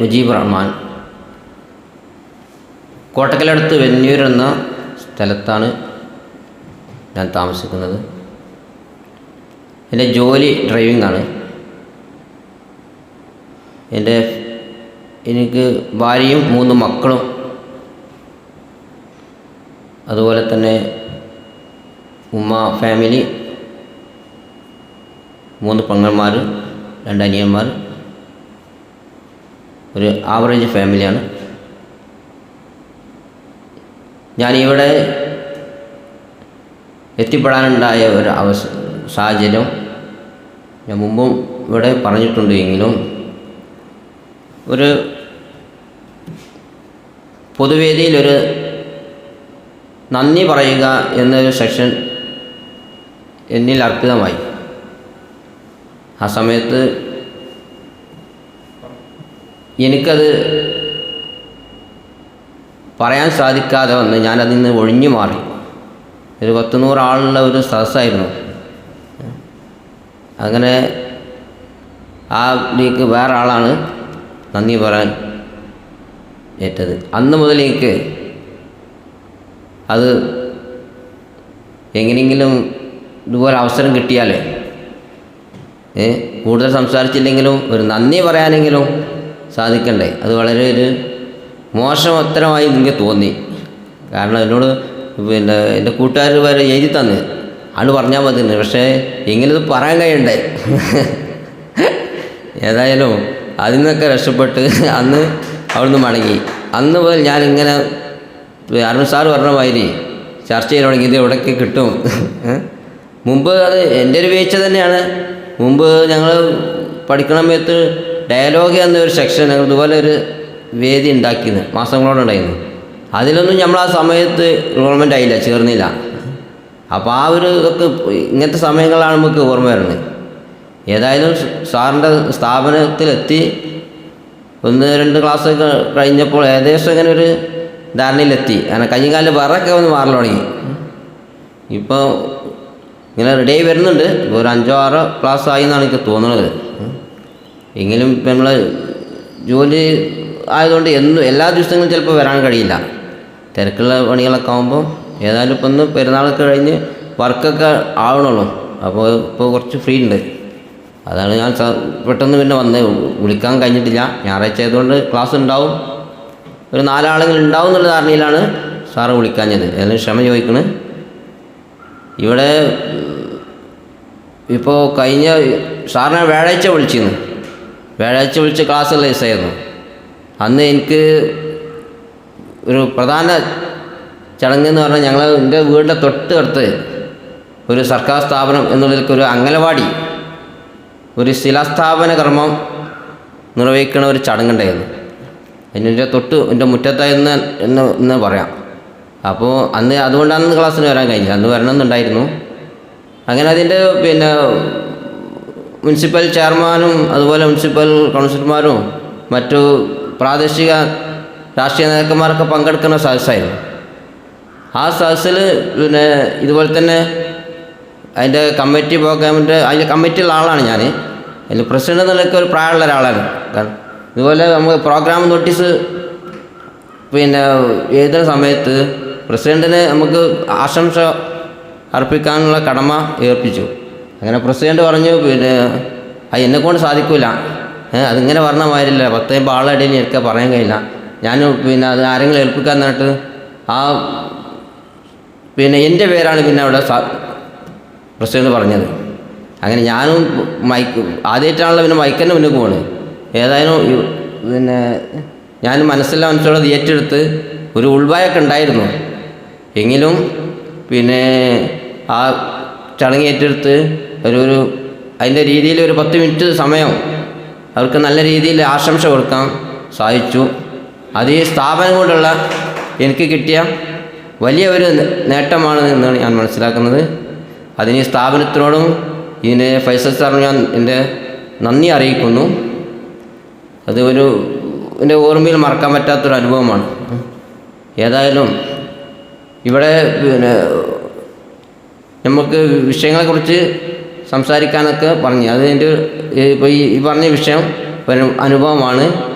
മുജീബ് റഹ്മാൻ. കോട്ടക്കലടുത്ത് വെന്നൂർ എന്ന സ്ഥലത്താണ് ഞാൻ താമസിക്കുന്നത്. എന്റെ ജോലി ഡ്രൈവിംഗ് ആണ്. എന്റെ എനിക്ക് ഭാര്യയും മൂന്ന് മക്കളും. അതുപോലെ തന്നെ ഉമ്മ ഫാമിലി മൂന്ന് പെങ്ങന്മാർ രണ്ട് അനിയന്മാർ ഒരു ആവറേജ് ഫാമിലിയാണ് ഞാനിവിടെ എത്തിപ്പെടാനുണ്ടായ ഒരു അവസ സാഹചര്യം ഞാൻ മുമ്പും ഇവിടെ പറഞ്ഞിട്ടുണ്ട് എങ്കിലും ഒരു പൊതുവേദിയിലൊരു നന്ദി പറയുക എന്നൊരു സെക്ഷൻ എന്നിൽ അർപ്പിതമായി. ആ സമയത്ത് എനിക്കത് പറയാൻ സാധിക്കാതെ വന്ന് ഞാനതിൽ നിന്ന് ഒഴിഞ്ഞു മാറി. ഒരു പത്ത് നൂറാളുള്ള ഒരു സദസ്സായിരുന്നു. അങ്ങനെ ആ ലീക്ക് വേറെ ആളാണ് നന്ദി പറയാൻ ഏറ്റത്. അന്ന് മുതൽ എനിക്ക് അത് എങ്ങനെയെങ്കിലും ഇതുപോലെ അവസരം കിട്ടിയാലേ കൂടുതൽ സംസാരിച്ചില്ലെങ്കിലും ഒരു നന്ദി പറയാനെങ്കിലും സാധിക്കണ്ടേ. അത് വളരെ ഒരു മോശം ഉത്തരമായി എനിക്ക് തോന്നി. കാരണം എന്നോട് പിന്നെ എന്റെ കൂട്ടുകാർ വരെ എഴുതി തന്ന്. ആൾ പറഞ്ഞാൽ മതി പക്ഷേ എങ്ങനെയത് പറയാൻ കഴിയണ്ടേ? ഏതായാലും അതിൽ നിന്നൊക്കെ രക്ഷപ്പെട്ട് അന്ന് അവിടുന്ന് മടങ്ങി. അന്ന് മുതൽ ഞാനിങ്ങനെ അരുൺ സാർ പറഞ്ഞ മാതിരി ചർച്ച തുടങ്ങി ഇത് എവിടെയൊക്കെ കിട്ടും. മുമ്പ് അത് എന്റെ ഒരു വീഴ്ച തന്നെയാണ്. മുമ്പ് ഞങ്ങൾ പഠിക്കണ സമയത്ത് ഡയലോഗ് എന്നൊരു സെക്ഷൻ ഇതുപോലെ ഒരു വേദി ഉണ്ടാക്കിയിരുന്നു മാസങ്ങളോടുണ്ടായിരുന്നു അതിലൊന്നും നമ്മൾ ആ സമയത്ത് ഗവൺമെന്റ് ആയില്ല ചേർന്നില്ല. അപ്പോൾ ആ ഒരു ഇതൊക്കെ ഇങ്ങനത്തെ സമയങ്ങളാണ് നമുക്ക് ഓർമ്മ വരുന്നത്. ഏതായാലും സാറിന്റെ സ്ഥാപനത്തിലെത്തി ഒന്ന് രണ്ട് ക്ലാസ്സൊക്കെ കഴിഞ്ഞപ്പോൾ ഏകദേശം ഇങ്ങനെ ഒരു ധാരണയിലെത്തി. അങ്ങനെ കഞ്ഞിക്കാലിൽ വേറൊക്കെ ഒന്ന് മാറൽ തുടങ്ങി. ഇപ്പോൾ ഇങ്ങനെ റെഡി ആയി വരുന്നുണ്ട്. ഒരു അഞ്ചോ ആറോ ക്ലാസ് ആയി എന്നാണ് എനിക്ക് തോന്നുന്നത്. എങ്കിലും ഇപ്പം നമ്മൾ ജോലി ആയതുകൊണ്ട് എന്നും എല്ലാ ദിവസങ്ങളും ചിലപ്പോൾ വരാൻ കഴിയില്ല. തിരക്കുള്ള പണികളൊക്കെ ആകുമ്പോൾ ഏതായാലും ഇപ്പം ഒന്ന് പെരുന്നാളൊക്കെ കഴിഞ്ഞ് വർക്കൊക്കെ ആവണുള്ളൂ. അപ്പോൾ ഇപ്പോൾ കുറച്ച് ഫ്രീ ഉണ്ട്. അതാണ് ഞാൻ പെട്ടെന്ന് പിന്നെ വന്ന് വിളിക്കാൻ കഴിഞ്ഞിട്ടില്ല. ഞായറാഴ്ച ആയതുകൊണ്ട് ക്ലാസ് ഉണ്ടാവും. ഒരു നാലാളെങ്കിലും ഉണ്ടാവും എന്നുള്ള ധാരണയിലാണ് സാറ് വിളിക്കാഞ്ഞത് ഏതായാലും ക്ഷമ ചോദിക്കണ്. ഇവിടെ ഇപ്പോൾ കഴിഞ്ഞ സാറിനെ വ്യാഴാഴ്ച വിളിച്ചിരുന്നു. വ്യാഴാഴ്ച വിളിച്ച ക്ലാസ്സുള്ള ദിവസമായിരുന്നു. അന്ന് എനിക്ക് ഒരു പ്രധാന ചടങ്ങ് എന്ന് പറഞ്ഞാൽ ഞങ്ങൾ എന്റെ വീടിന്റെ തൊട്ട് അടുത്ത് ഒരു സർക്കാർ സ്ഥാപനം എന്നുള്ളതിലേക്ക് ഒരു അംഗനവാടി ഒരു ശിലാസ്ഥാപന കർമ്മം നിർവഹിക്കുന്ന ഒരു ചടങ്ങുണ്ടായിരുന്നു അതിന്റെ തൊട്ട് എന്റെ മുറ്റത്തായിരുന്നു എന്ന് എന്ന് പറയാം. അപ്പോൾ അന്ന് അതുകൊണ്ടാണ് ക്ലാസ്സിന് വരാൻ കഴിഞ്ഞില്ല അന്ന് വരണമെന്നുണ്ടായിരുന്നു. അങ്ങനെ അതിന്റെ പിന്നെ മുനിസിപ്പൽ ചെയർമാനും അതുപോലെ മുനിസിപ്പൽ കൗൺസിലർമാരും മറ്റു പ്രാദേശിക രാഷ്ട്രീയ നേതാക്കന്മാരൊക്കെ പങ്കെടുക്കുന്ന സദസ്സായിരുന്നു. ആ സദസ്സിൽ പിന്നെ ഇതുപോലെ തന്നെ അതിന്റെ കമ്മിറ്റി പ്രോഗ്രാമിന്റെ അതിന്റെ കമ്മിറ്റിയുള്ള ആളാണ് ഞാൻ അതിൽ പ്രസിഡന്റ് എന്നുള്ളതൊക്കെ ഒരു പ്രായമുള്ള ഒരാളാണ്. കാരണം ഇതുപോലെ നമുക്ക് പ്രോഗ്രാം നോട്ടീസ് പിന്നെ എഴുതുന്ന സമയത്ത് പ്രസിഡന്റിന് നമുക്ക് ആശംസ അർപ്പിക്കാനുള്ള കടമ ഏൽപ്പിച്ചു അങ്ങനെ പ്രസിഡന്റ് പറഞ്ഞു പിന്നെ അത് എന്നെക്കൊണ്ട് സാധിക്കില്ല അതിങ്ങനെ പറഞ്ഞ മാതിരില്ല പത്ത് പാളടിയിൽ എനിക്ക് പറയാൻ കഴിയില്ല. ഞാൻ പിന്നെ അത് ആരെങ്കിലും ഏൽപ്പിക്കാൻ എന്നിട്ട്? ആ പിന്നെ എന്റെ പേരാണ് പിന്നെ അവിടെ പ്രസിഡന്റ് പറഞ്ഞത്. അങ്ങനെ ഞാനും മൈക്ക് ആദ്യമായിട്ടാണല്ലോ പിന്നെ മൈക്കന്നെ മുന്നിൽ പോണ് ഏതായാലും പിന്നെ ഞാൻ മനസ്സിലാ മനസ്സിലുള്ളത് ഏറ്റെടുത്ത് ഒരു ഉൾവായൊക്കെ ഉണ്ടായിരുന്നു. എങ്കിലും പിന്നെ ആ ചടങ്ങ് ഏറ്റെടുത്ത് ഒരു ഒരു അതിന്റെ രീതിയിൽ ഒരു പത്ത് മിനിറ്റ് സമയം അവർക്ക് നല്ല രീതിയിൽ ആശംസ കൊടുക്കാൻ സാധിച്ചു. അത് ഈ സ്ഥാപനം കൊണ്ടുള്ള എനിക്ക് കിട്ടിയ വലിയ ഒരു നേട്ടമാണ് എന്നാണ് ഞാൻ മനസ്സിലാക്കുന്നത്. അതിന് ഈ സ്ഥാപനത്തിനോടും ഇതിന് ഫൈസൽ സാറിന് ഞാൻ എന്റെ നന്ദി അറിയിക്കുന്നു. അത് ഒരു എന്റെ ഓർമ്മയിൽ മറക്കാൻ പറ്റാത്തൊരു അനുഭവമാണ്. ഏതായാലും ഇവിടെ പിന്നെ നമുക്ക് വിഷയങ്ങളെക്കുറിച്ച് സംസാരിക്കാനൊക്കെ പറഞ്ഞു. അത് എന്റെ ഇപ്പോൾ ഈ പറഞ്ഞ വിഷയം അനുഭവമാണ്.